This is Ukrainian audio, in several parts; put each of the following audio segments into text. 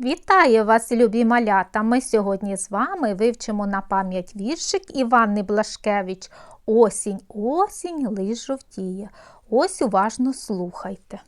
Вітаю вас, любі малята! Ми сьогодні з вами вивчимо на пам'ять віршик Іванни Блашкевич Осінь, осінь, лиш жовтіє. Ось уважно слухайте.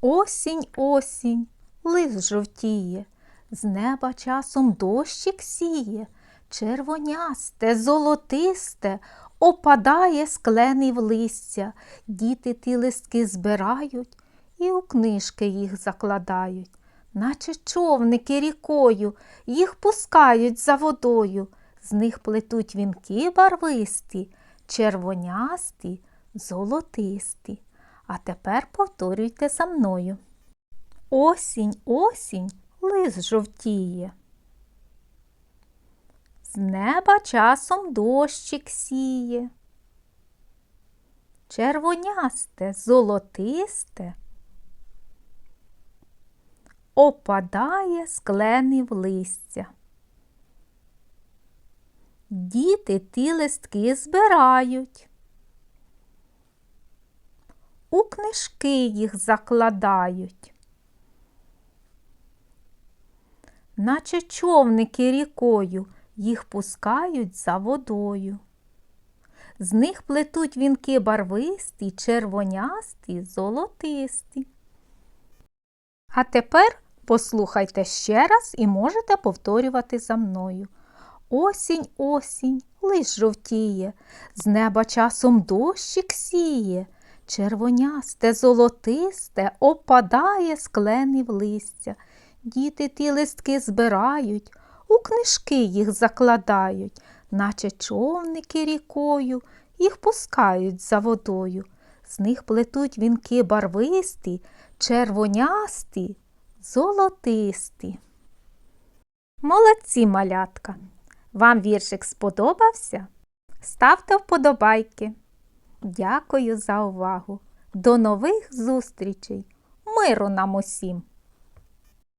Осінь, осінь, лиш жовтіє, з неба часом дощик сіє, червонясте, золотисте, опадає склений в листя, діти ті листки збирають і у книжки їх закладають наче човники рікою, їх пускають за водою, з них плетуть вінки барвисті, червонясті, золотисті. А тепер повторюйте за мною. Осінь, осінь, лис жовтіє. З неба часом дощик сіє. Червонясте, золотисте опадає скленив листя. Діти ті листки збирають, у книжки їх закладають, наче човники рікою їх пускають за водою. З них плетуть вінки барвисті, червонясті, золотисті. А тепер Послухайте ще раз і можете повторювати за мною. Осінь, осінь, лиш жовтіє, з неба часом дощик сіє, червонясте, золотисте опадає скленив листя. Діти ті листки збирають, у книжки їх закладають, наче човники рікою, їх пускають за водою. З них плетуть вінки барвисті, червонясті золотисті. Молодці малятка! Вам віршик сподобався? Ставте вподобайки. Дякую за увагу. До нових зустрічей! Миру нам усім!